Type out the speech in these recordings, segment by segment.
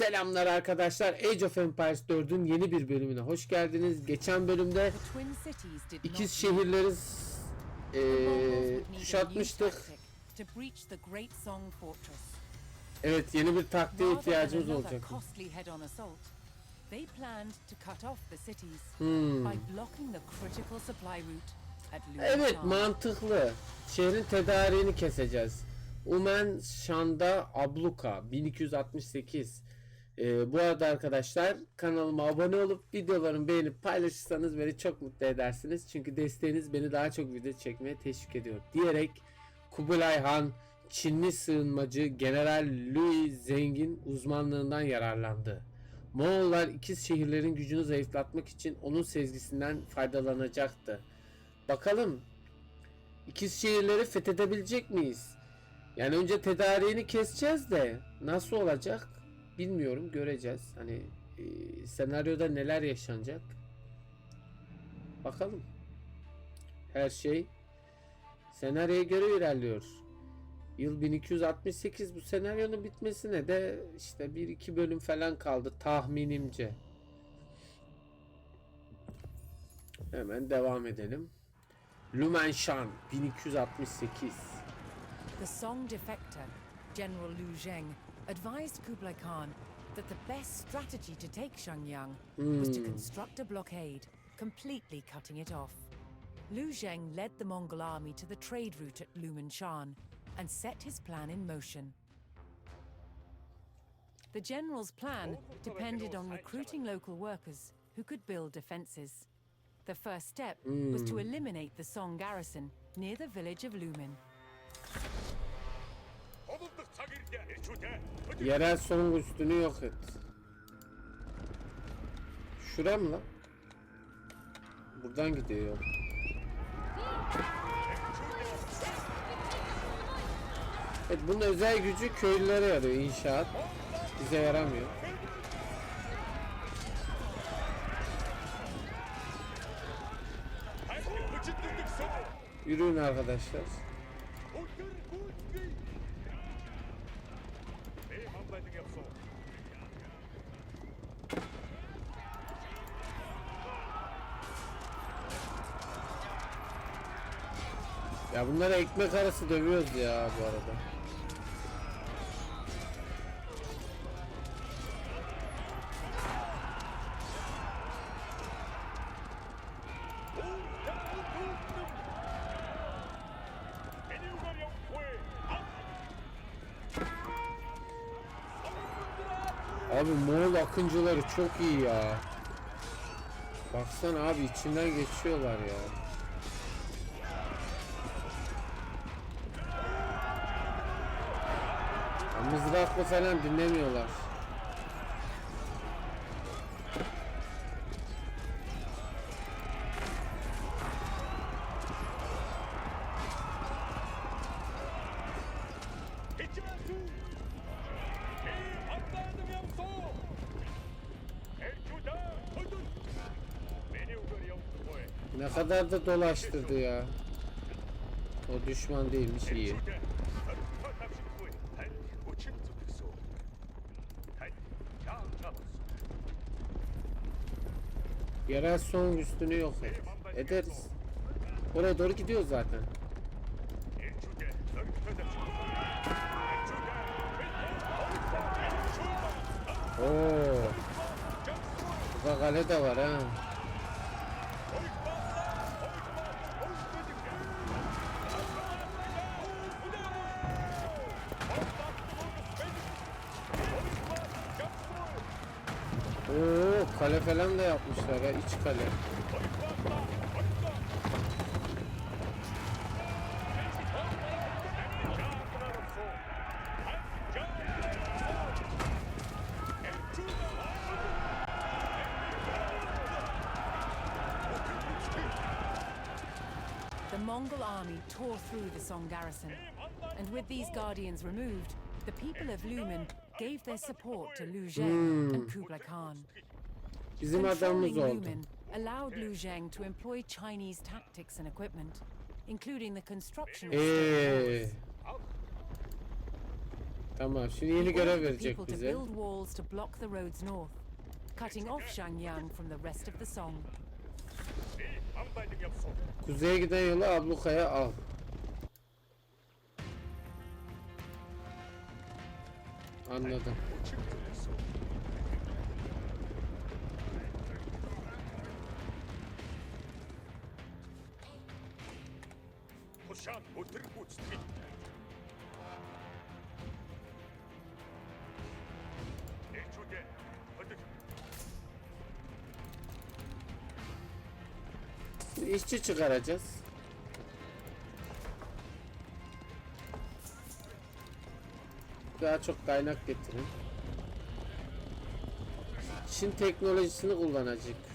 Selamlar arkadaşlar. Age of Empires 4'ün yeni bir bölümüne hoş geldiniz. Geçen bölümde ikiz şehirleri new kuşatmıştık. Evet yeni bir taktiğe ihtiyacımız olacak. they planned to cut off the cities Hmm. by blocking the critical supply route at Evet mantıklı. Şehrin tedariğini keseceğiz. Umen Şanda Abluka 1268. Ee, bu arada arkadaşlar kanalıma abone olup videolarımı beğenip paylaşırsanız beni çok mutlu edersiniz. Çünkü desteğiniz beni daha çok video çekmeye teşvik ediyor. Diyerek Kubilay Han Çinli sığınmacı General Louis Zengin uzmanlığından yararlandı. Moğollar ikiz şehirlerin gücünü zayıflatmak için onun sezgisinden faydalanacaktı. Bakalım ikiz şehirleri fethedebilecek miyiz? Yani önce tedariğini keseceğiz de nasıl olacak bilmiyorum göreceğiz. Hani e, senaryoda neler yaşanacak? Bakalım. Her şey senaryoya göre ilerliyor. Yıl 1268 bu senaryonun bitmesine de işte 1-2 bölüm falan kaldı tahminimce. Hemen devam edelim. Lumenshan 1268. The Song defector, General Liu Zheng, advised Kublai Khan that the best strategy to take Shenyang was to hmm. construct a blockade, completely cutting it off. Lu Zheng led the Mongol army to the trade route at Lumanshan and set his plan in motion. The general's plan depended on recruiting local workers who could build defenses. The first step was to hmm. eliminate the Song garrison near the village of Lumen. Yerel son üstünü yok et. Şura mı lan? Buradan gidiyor. Evet bunun özel gücü köylülere yarıyor inşaat. Bize yaramıyor. Yürüyün arkadaşlar. Ey hamlaydın yapso. Ya bunlara ekmek arası dövüyoruz ya bu arada. Akıncıları çok iyi ya. Baksana abi içinden geçiyorlar ya. Ya Mızraklı falan dinlemiyorlar. Kadar da dolaştırdı ya. O düşman değilmiş iyi. Yerel son üstünü yok. Ederiz. Oraya doğru gidiyoruz zaten. Oo. Burada kale de var ha. Kale falan da yapmışlar ya iç kale. The Mongol army tore through the Song garrison, and with these guardians removed, the people of Lumen gave their support to Liu Zheng and hmm. Kublai Khan. Bizim adamımız oldu. allowed Liu Zhang to employ Chinese tactics and equipment, including the construction of Ee, tamam şimdi yeni görev verecek people to build walls to block the roads north, cutting off Shangyang from the rest of the Song. Kuzeye giden yolu ablukaya al. Anladım. İşçi çıkaracağız. Daha çok kaynak getirin. Çin teknolojisini kullanacak.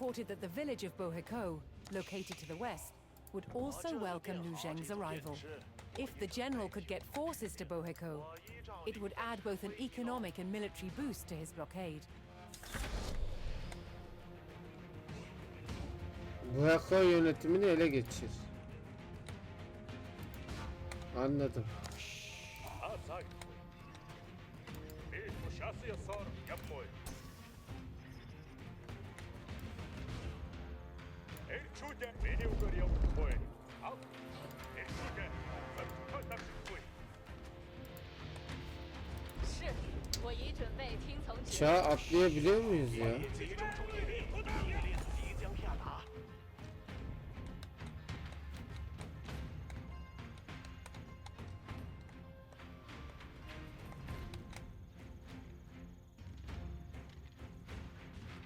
reported that the village of Boheko, located to the west, would also welcome Lu Zheng's arrival. If the general could get forces to Boheko, it would add both an economic and military boost to his blockade. Boheko yönetimini ele geçir. Anladım. Bir kuşası yasar yapmayın. Чудя, или угорел в бой. Ал, и чудя, как так же 是，我已准备听从指 Çağ 挥。atlayabiliyor muyuz ya? 集中注意力，敌将下达。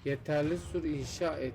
Yeterli sur inşa et.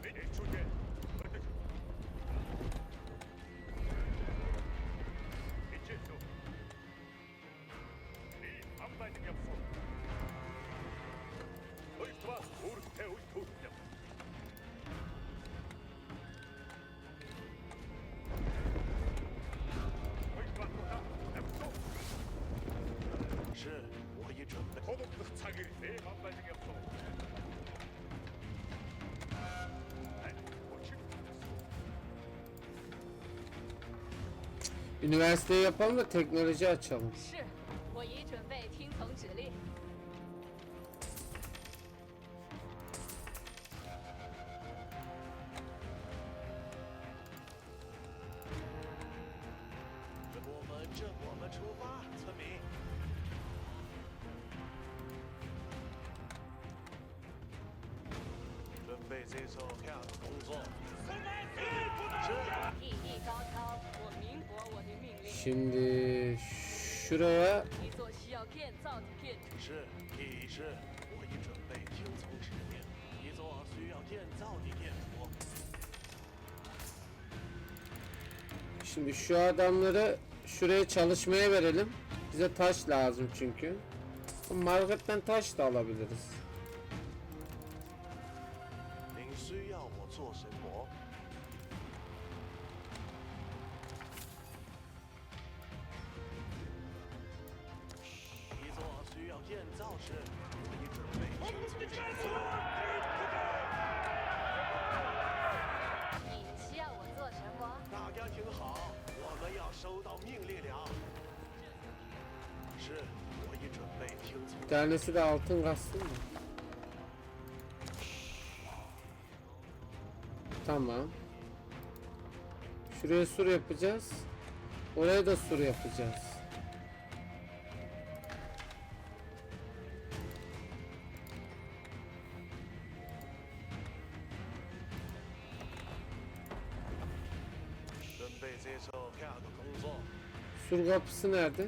Üniversiteyi yapalım da teknoloji açalım. Şimdi şu adamları şuraya çalışmaya verelim. Bize taş lazım çünkü. Marketten taş da alabiliriz. tanesi de altın kastın mı? Tamam. Şuraya sur yapacağız. Oraya da sur yapacağız. Sur kapısı nerede?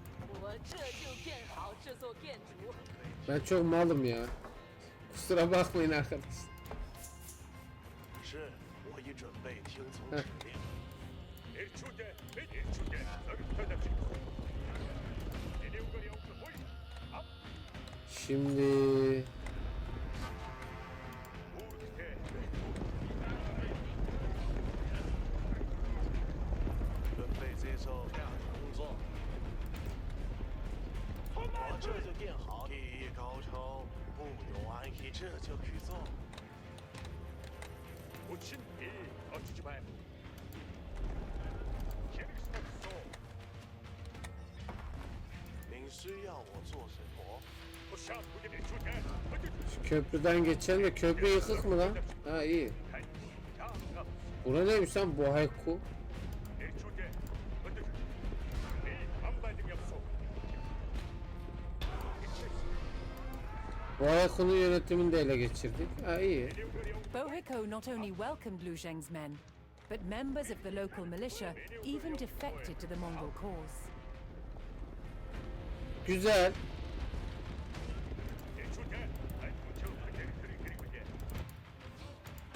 Ben çok malım ya. Kusura bakmayın arkadaş. Şimdi 这就去做。Uçun köprüden geçen de köprü yıkık mı lan? Ha iyi. Bura neymiş lan Bohayku? Bu ayak onu yönetimini ele geçirdik. Ha iyi. Bohiko not only welcomed Lu Zheng's men, but members of the local militia even defected to the Mongol cause. Güzel.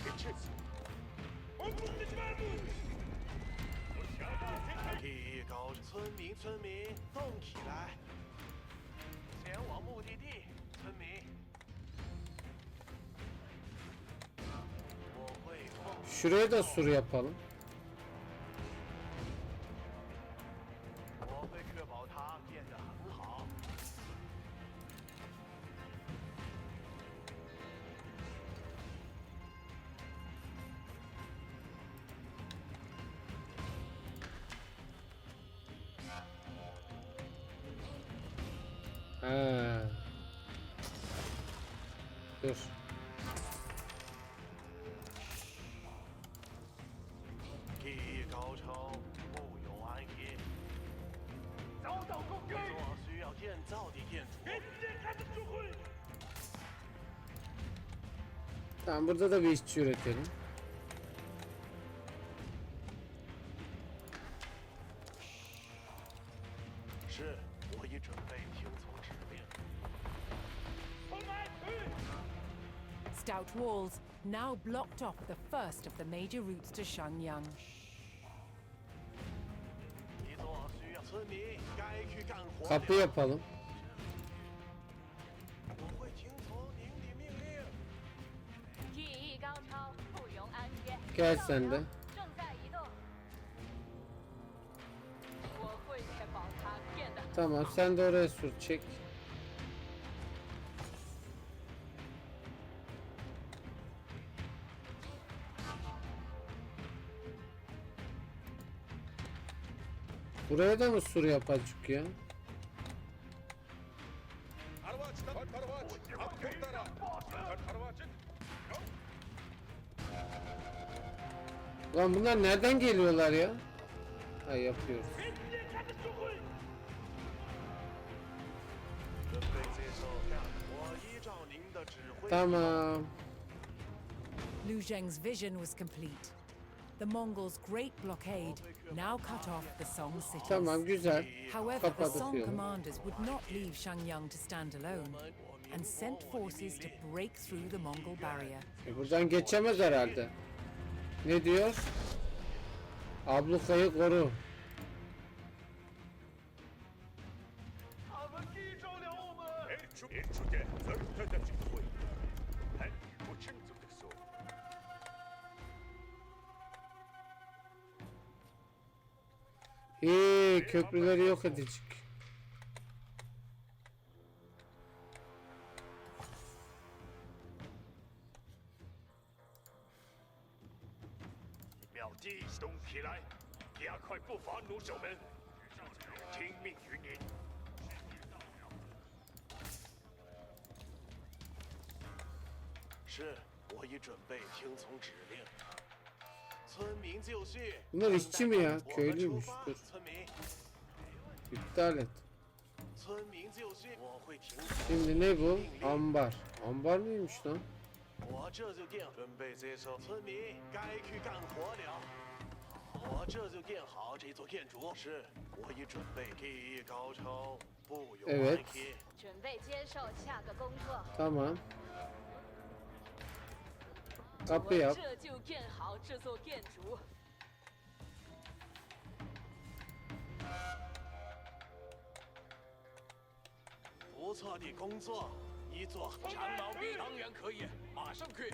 Dikkat! Şuraya da sur yapalım. Tamam burada da bir işçi üretelim. Stout walls now blocked off the first of the major routes to Shangyang. 你总需要村民该去干活。Kapı yapalım. Gel sen de. Tamam sen de oraya sür çek. Buraya da mı sur yapacak ya? Lan bunlar nereden geliyorlar ya? Ha yapıyoruz. Tamam. Liu Zheng's vision was complete. The Mongols' great blockade now cut off the Song cities. Tamam, güzel. However, the Song commanders would not leave Shangyang to stand alone and sent forces to break through the Mongol barrier. E buradan geçemez herhalde. Ne diyor? Ablukayı koru. Eee köprüleri yok edecek. 不伐弩手们，听命于您。是，我已准备听从指令。村民就绪。Bunlar işçi mi ya? Köylüymüş. Şimdi ne bu? Ambar. Ambar mıymış lan? 我这就定。准备接收村民，该去干活了。我这就建好这座建筑。是，我已准备技艺高超，不容 Evet. 安逸。准备接受下个工作。Tamam. 我 Kapı yap. 这就建好这座建筑。不错的工作，一座长老兵当然可以，马上去。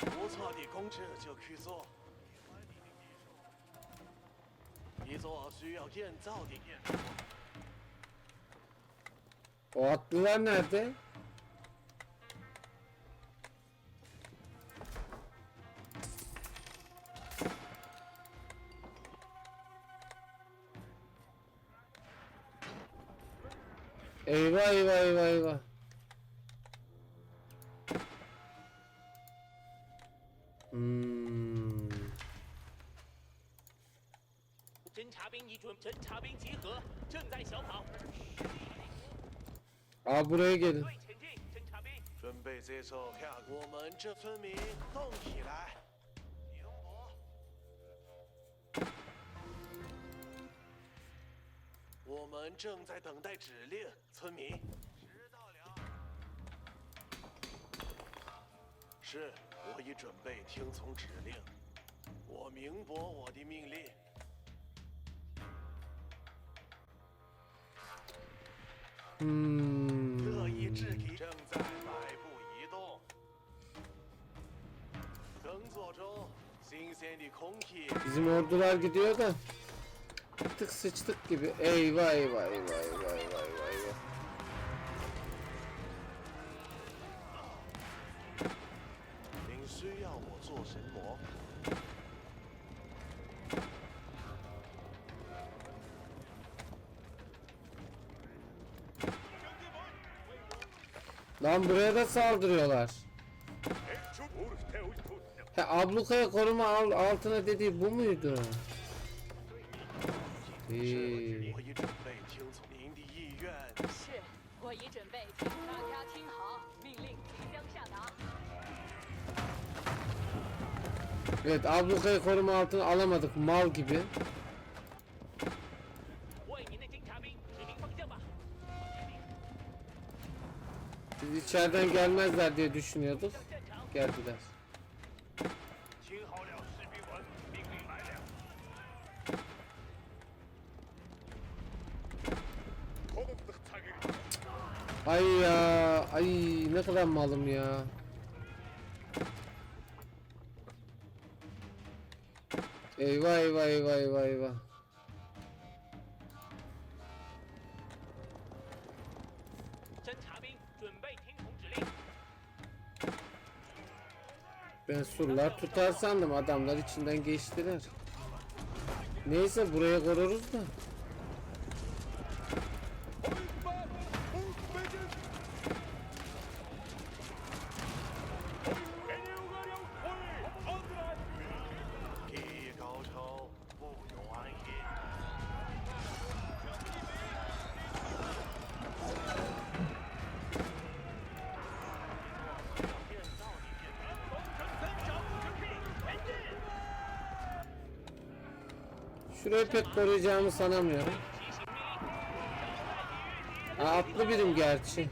不错，的工程就去做。你做需要建造的建筑。我突然的。哎呦哎呦哎！侦察兵集合，正在小跑。Buraya gelin. 对，前进，侦察兵。准备接受看，我们这村民动起来！我们正在等待指令，村民。知道了。是，我已准备听从指令。我明白我的命令。Hmm. 特意制体正在摆步移动，耕作中，新鲜的空气。 Bizim ordular gidiyor da tık sıçtık gibi. Eyvah eyvah eyvah eyvah eyvah eyvah. Lan buraya da saldırıyorlar. He ablukaya koruma altına dediği bu muydu? Evet ablukayı koruma altına alamadık mal gibi. içeriden gelmezler diye düşünüyorduk. Geldiler. Ay ya, ay ne kadar malım ya. Eyvah eyvah eyvah eyvah eyvah. Ben surlar tutar sandım adamlar içinden geçtiler. Neyse buraya koruruz da. pek koruyacağımı sanamıyorum. Ha, atlı birim gerçi.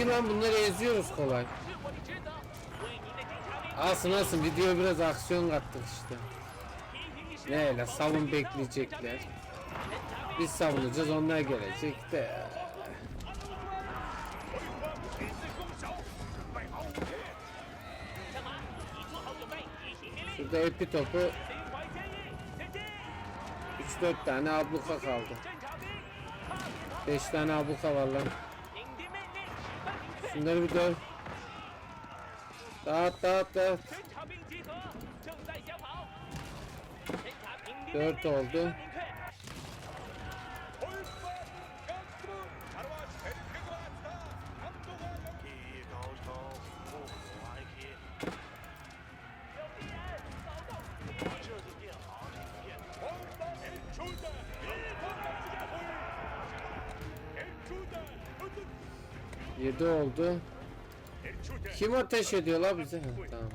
İyi lan bunları eziyoruz kolay. Alsın alsın video biraz aksiyon kattık işte. Neyle savun bekleyecekler. Biz savunacağız onlar gelecek de. Şurada epi topu 3-4 tane abluka kaldı. 5 tane abluka var lan. Şunları bir dön. Dağıt dağıt dağıt. Dört oldu. oldu. Kim ateş ediyor la bize? Ha, tamam.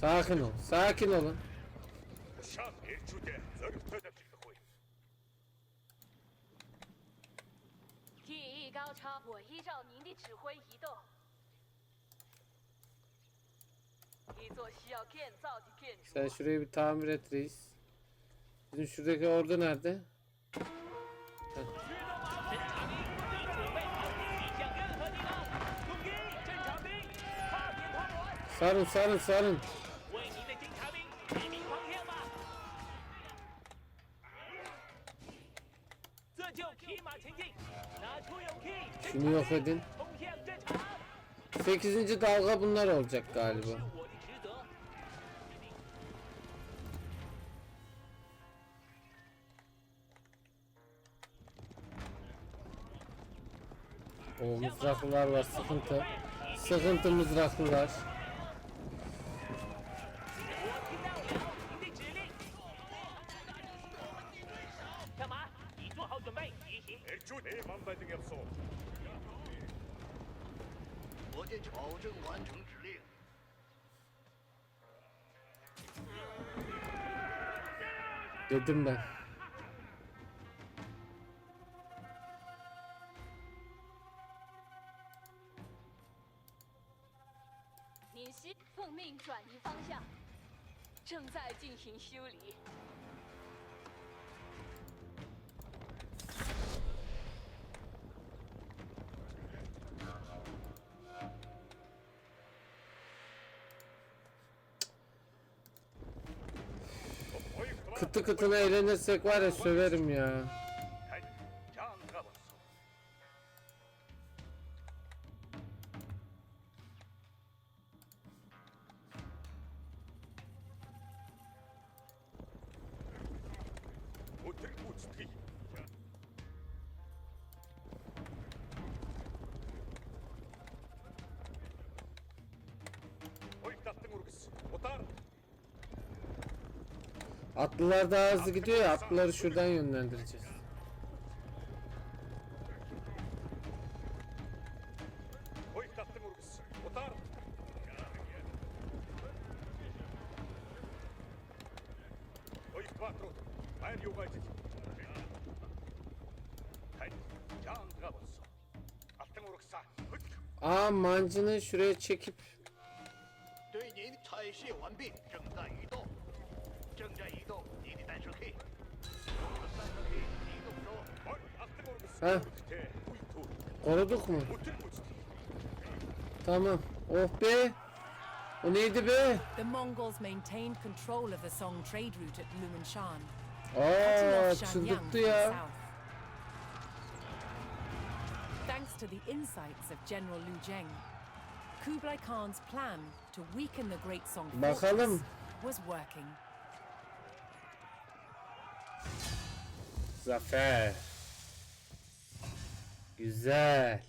Sakin ol. Sakin olun. Sen şurayı bir tamir et reis. Bizim şuradaki ordu nerede? Heh. Sarın sarın sarın. Şunu yok edin. 8. dalga bunlar olacak galiba. O mızraklılar var sıkıntı. Sıkıntı mızraklılar. 我得保证完成指令。奉命转移方向正在进行修理。Kıtı kıtına eğlenirsek var ya söverim ya. Atlılar daha hızlı gidiyor ya atlıları şuradan yönlendireceğiz. Aa mancını şuraya çekip Heh. Koruduk mu? Tamam. Oh be. O neydi be? The Mongols maintained control of the Song trade route at Lumenshan. Aa, çıldırttı ya. Thanks to the insights of General Liu Zheng, Kublai Khan's plan to weaken the Great Song Bakalım. was working. Zafer. Güzel.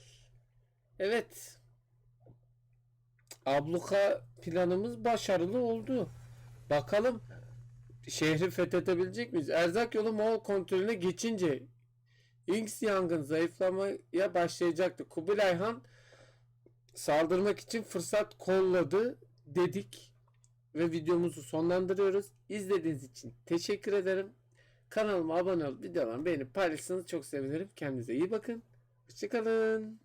Evet. Abluka planımız başarılı oldu. Bakalım şehri fethedebilecek miyiz? Erzak yolu Moğol kontrolüne geçince Inks yangın zayıflamaya başlayacaktı. Kubilay Han saldırmak için fırsat kolladı dedik ve videomuzu sonlandırıyoruz. İzlediğiniz için teşekkür ederim. Kanalıma abone olup videolarımı beğenip paylaşırsanız çok sevinirim. Kendinize iyi bakın. Hoşçakalın.